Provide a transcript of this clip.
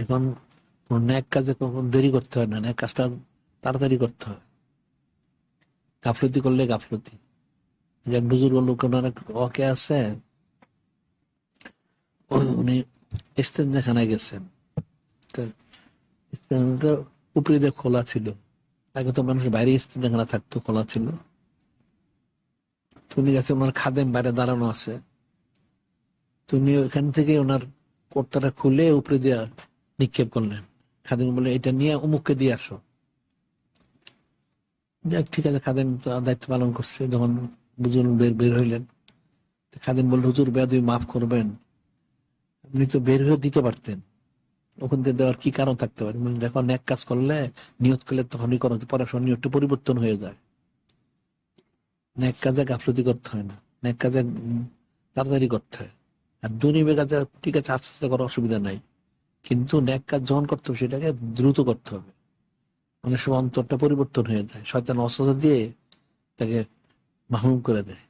এখন ন্যাক কাজে কখন দেরি করতে হয় না, ন্যাক কাজটা তাড়াতাড়ি করতে হয়। গাফলতি করলে গাফলতি। যে বুজুর্গ লোক ওকে আছে উনি ইস্তেঞ্জাখানায় গেছেন। তো ইস্তেঞ্জাটা উপরে খোলা ছিল। আগে তো মানুষ বাইরে ইস্তেঞ্জাখানা থাকতো, খোলা ছিল। তুমি গেছে, ওনার খাদেম বাইরে দাঁড়ানো আছে। তুমি ওখান থেকে ওনার কর্তাটা খুলে উপরে দিয়ে নিক্ষেপ করলেন। খাদেম বলে এটা নিয়ে অমুককে দিয়ে আসো। যাক ঠিক আছে খাদেম তো দায়িত্ব পালন করছে যখন বুঝুন বের বের হইলেন। খাদেম বলল হুজুর বেয়াদবি মাফ করবেন। আপনি তো বের হয়ে দিতে পারতেন। ওখান থেকে দেওয়ার কি কারণ থাকতে পারে? বললেন, দেখো ন্যাক কাজ করলে নিয়ত করলে তখনই করো পড়াশোনার নিয়তটা পরিবর্তন হয়ে যায়। ন্যাক কাজে গাফলতি করতে হয় না। ন্যাক কাজে তাড়াতাড়ি করতে হয়। আর দুনিবে কাজে ঠিক আছে আস্তে আস্তে করার অসুবিধা নাই। কিন্তু ন্যাক কাজ যখন করতে হবে, সেটাকে দ্রুত করতে হবে। অনেক সময় অন্তরটা পরিবর্তন হয়ে যায়। শয়তান অস্ত্র দিয়ে তাকে মাহুম করে দেয়।